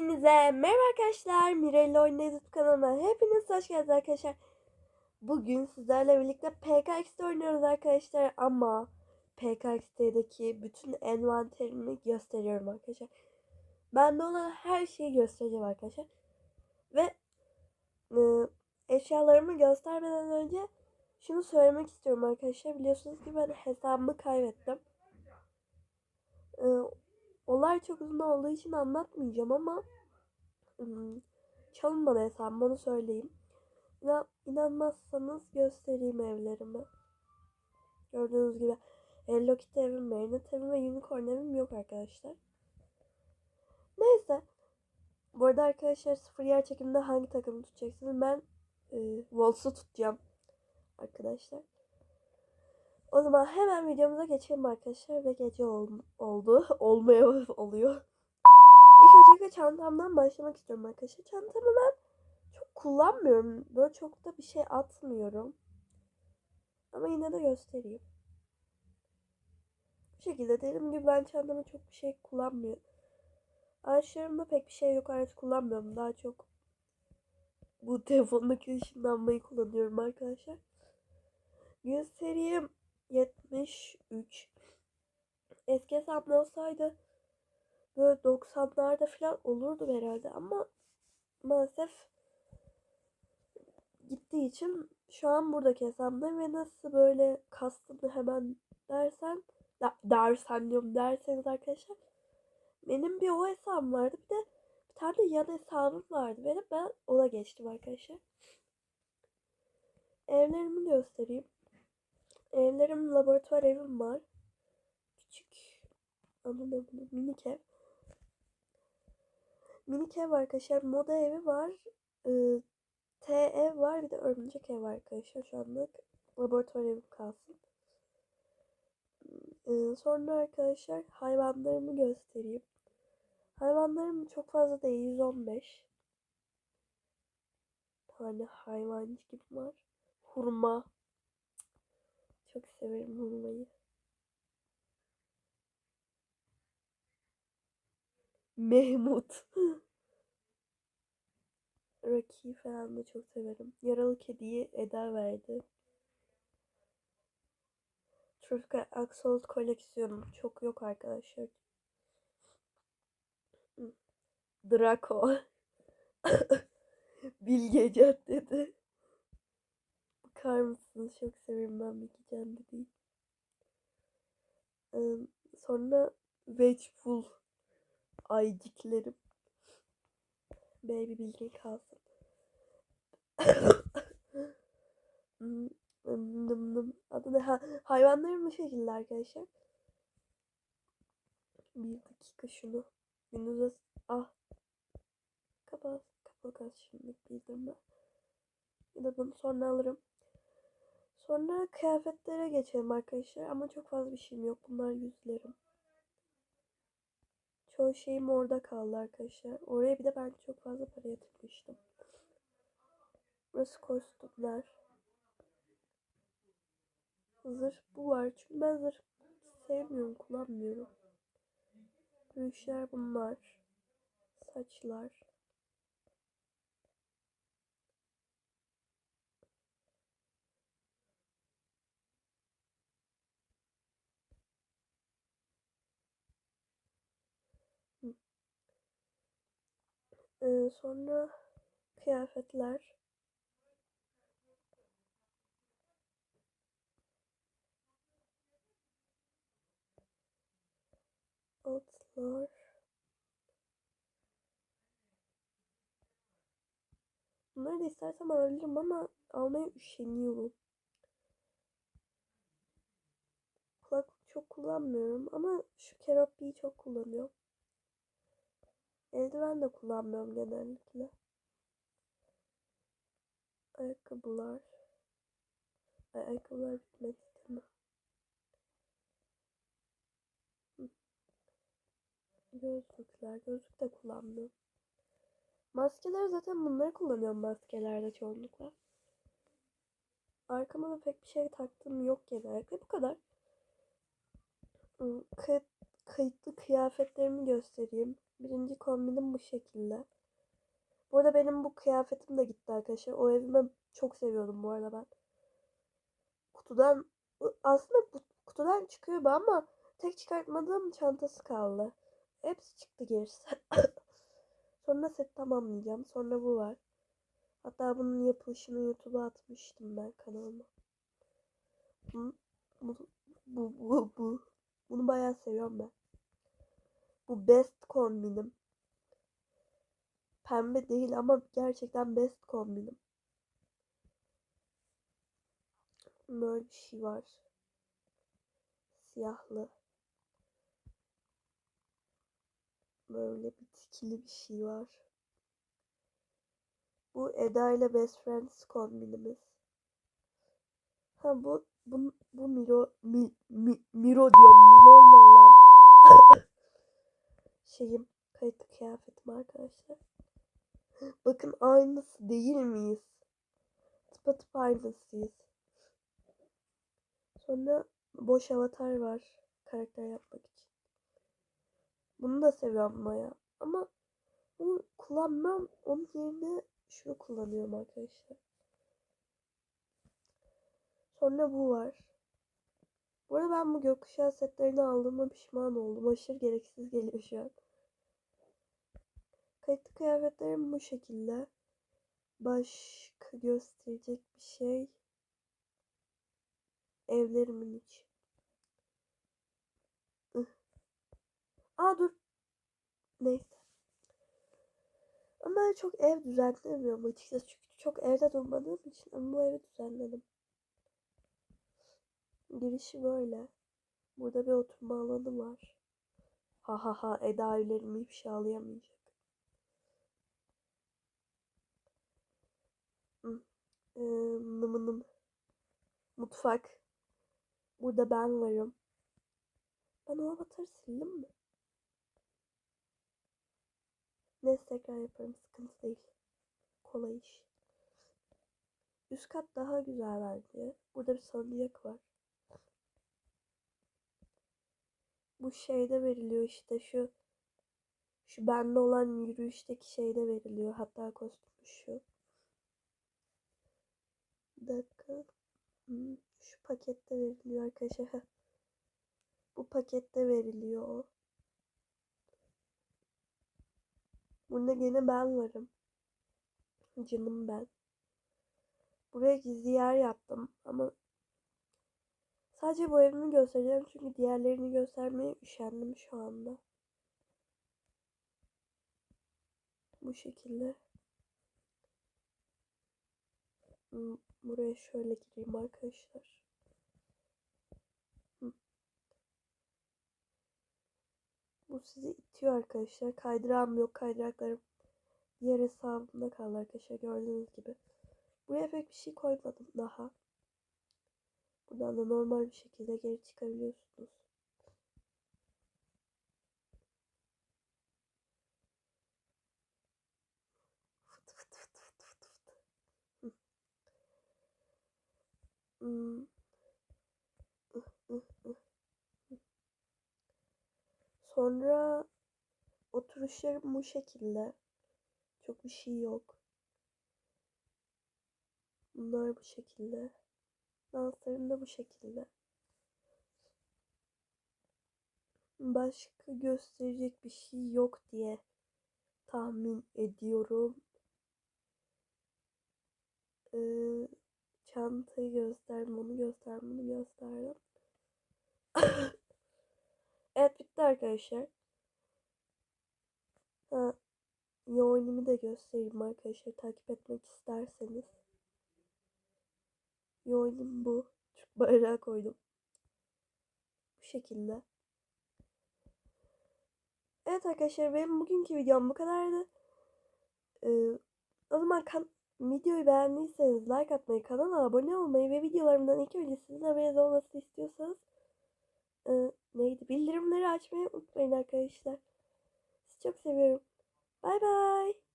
Hepinize merhaba arkadaşlar. Mirella Oyun Edit kanalıma hepiniz hoş geldiniz arkadaşlar. Bugün sizlerle birlikte PKX'de oynuyoruz arkadaşlar ama PKX'deki bütün envanterimi gösteriyorum arkadaşlar. Bende olan her şeyi göstereceğim arkadaşlar. Ve e, eşyalarımı göstermeden önce şunu söylemek istiyorum arkadaşlar. Biliyorsunuz ki ben hesabımı kaybettim. E, Olay çok uzun olduğu için anlatmayacağım ama ım, çalınmadı hesabım onu söyleyeyim. İnan, inanmazsanız göstereyim evlerimi. Gördüğünüz gibi Hello Kitty evim, Marinette evim ve Unicorn evim yok arkadaşlar. Neyse. Bu arada arkadaşlar sıfır yer çekiminde hangi takımı tutacaksınız? Ben e, Wolves'u tutacağım arkadaşlar. O zaman hemen videomuza geçelim arkadaşlar ve gece ol, oldu. Olmaya oluyor. İlk öncelikle çantamdan başlamak istiyorum arkadaşlar. Çantamı ben çok kullanmıyorum. Böyle çok da bir şey atmıyorum. Ama yine de göstereyim. Bu şekilde dediğim gibi ben çantamı çok bir şey kullanmıyorum. Araçlarımda pek bir şey yok araç kullanmıyorum. Daha çok bu telefondaki ışınlanmayı kullanıyorum arkadaşlar. Göstereyim. 73. Eski hesabım olsaydı böyle 90'larda falan olurdu herhalde ama maalesef gittiği için şu an buradaki hesabımda ve nasıl böyle kastım hemen dersen da, dersen diyorum derseniz arkadaşlar benim bir o hesabım vardı bir de bir tane de yan hesabım vardı benim ben ona geçtim arkadaşlar evlerimi göstereyim Evlerim, laboratuvar evim var. Küçük. Ne bunu? Minik ev. Minik ev arkadaşlar. Moda evi var. Ee, T ev var. Bir de örümcek ev var arkadaşlar. Şu anlık laboratuvar evim kalsın. Ee, sonra arkadaşlar hayvanlarımı göstereyim. Hayvanlarım çok fazla değil. 115 tane hayvancık var. Hurma. Çok severim hurmayı. Mehmut. Rocky falan da çok severim. Yaralı kediyi Eda verdi. Çocuk Axolot koleksiyonum çok yok arkadaşlar. Draco. Bilge Caddede. Bakar mısınız? Çok severim ben Bilge Caddede'yi. Ee, sonra Vegeful ayciklerim. Baby Bilge kalsın. Adı ne? Ha, hayvanlarım bu şekilde arkadaşlar. Bir dakika şunu. Gündüz ah. Kapat. Kapat şimdi bildirme. Ya da bunu sonra alırım. Sonra kıyafetlere geçelim arkadaşlar. Ama çok fazla bir şeyim yok. Bunlar yüzlerim. Çoğu şeyim orada kaldı arkadaşlar. Oraya bir de ben çok fazla para yatırmıştım. Burası kostümler. Zırh bu var. Çünkü ben zırh sevmiyorum, kullanmıyorum. Gülüşler bunlar. Saçlar. Ee, sonra kıyafetler. Altlar. Bunları da istersem alabilirim ama almaya üşeniyorum. Kulaklık çok kullanmıyorum ama şu keropiyi çok kullanıyorum. Eldiven de kullanmıyorum genellikle. Ayakkabılar. Ay, ayakkabılar bitmedi değil Gözlükler. Gözlük de kullanmıyorum. Maskeler zaten bunları kullanıyorum maskelerde çoğunlukla. Arkama da pek bir şey taktığım yok genellikle. Bu kadar. Kayıtlı kıyafetlerimi göstereyim. Birinci kombinim bu şekilde. Bu arada benim bu kıyafetim de gitti arkadaşlar. O evimi çok seviyordum bu arada ben. Kutudan aslında bu kutudan çıkıyor ama tek çıkartmadığım çantası kaldı. Hepsi çıktı gerisi. Sonra set tamamlayacağım. Sonra bu var. Hatta bunun yapılışını YouTube'a atmıştım ben kanalıma. Bu, bu, bu, bu. Bunu bayağı seviyorum ben. Bu best kombinim. Pembe değil ama gerçekten best kombinim. Böyle bir şey var. Siyahlı. Böyle bir tikili bir şey var. Bu Eda ile Best Friends kombinimiz. Ha bu bu, bu Miro mi, mi, Miro diyorum Milo ile olan şeyim kayıtlı kıyafetim arkadaşlar. Bakın aynısı değil miyiz? Tıpatıp aynısıyız. Sonra boş avatar var karakter yapmak için. Bunu da seviyorum baya. Ama bunu kullanmam. Onun yerine şunu kullanıyorum arkadaşlar. Sonra bu var. Bu arada ben bu gökkuşağı setlerini aldığıma pişman oldum. Aşırı gereksiz geliyor şu an. Kayıtlı kıyafetlerim bu şekilde. Başka gösterecek bir şey. Evlerimin içi. Aa dur. Neyse. Ama ben çok ev düzenlemiyorum açıkçası. Çünkü çok evde durmadığım için ama bu evi düzenledim. Girişi böyle. Burada bir oturma alanı var. Ha ha ha Eda evlerimi ifşalayamayacak. Hı. Ee, nım nım. Mutfak. Burada ben varım. Ben o avatarı sildim mi? Neyse tekrar yaparım. Sıkıntı değil. Kolay iş. Üst kat daha güzel bence. Burada bir salıncak var. Bu şeyde veriliyor işte şu şu bende olan yürüyüşteki şeyde veriliyor. Hatta kostümü şu. Bir dakika. Hmm, Şu pakette veriliyor arkadaşlar. Bu pakette veriliyor o. Burada gene ben varım. Canım ben. Buraya gizli yer yaptım ama sadece bu evimi göstereceğim çünkü diğerlerini göstermeye üşendim şu anda. Bu şekilde. Hmm, Buraya şöyle gireyim arkadaşlar. Hı. Bu sizi itiyor arkadaşlar. Kaydırağım yok. Kaydıraklarım diğer hesabımda kaldı arkadaşlar. Gördüğünüz gibi. Buraya pek bir şey koymadım daha. Buradan da normal bir şekilde geri çıkabiliyorsunuz. Fıt fıt fıt fıt fıt fıt. Hmm. Sonra oturuşlarım bu şekilde. Çok bir şey yok. Bunlar bu şekilde. Danslarım da bu şekilde. Başka gösterecek bir şey yok diye tahmin ediyorum. Ee, çantayı gösterdim, onu gösterdim, bunu gösterdim. evet bitti arkadaşlar. Ha, yoğunluğumu da göstereyim arkadaşlar takip etmek isterseniz. Yoğunluğum bu. Türk bayrağı koydum. Bu şekilde. Evet arkadaşlar benim bugünkü videom bu kadardı. Ee, o zaman kan videoyu beğendiyseniz like atmayı, kanala abone olmayı ve videolarımdan ilk önce sizin haberiniz olmasını istiyorsanız e, neydi bildirimleri açmayı unutmayın arkadaşlar. Sizi çok seviyorum. Bay bay.